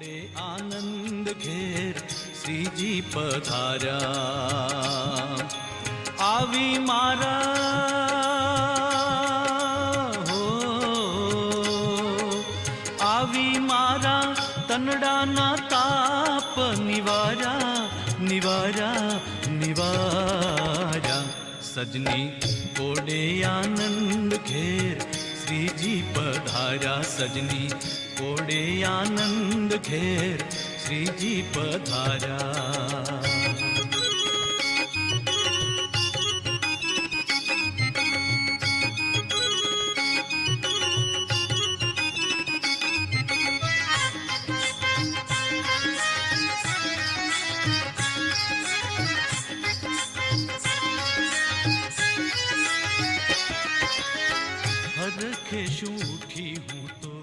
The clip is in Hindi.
बड़े आनंद घेर श्री जी पधारा। आवी मारा, हो। आवी मारा, तनड़ा ना ताप निवारा निवारा निवारा। सजनी ओडे आनंद घेर। श्री जी पधारा सजनी कोड़े आनंद घेर श्री जी पधारा। परखे शूठी हूँ तो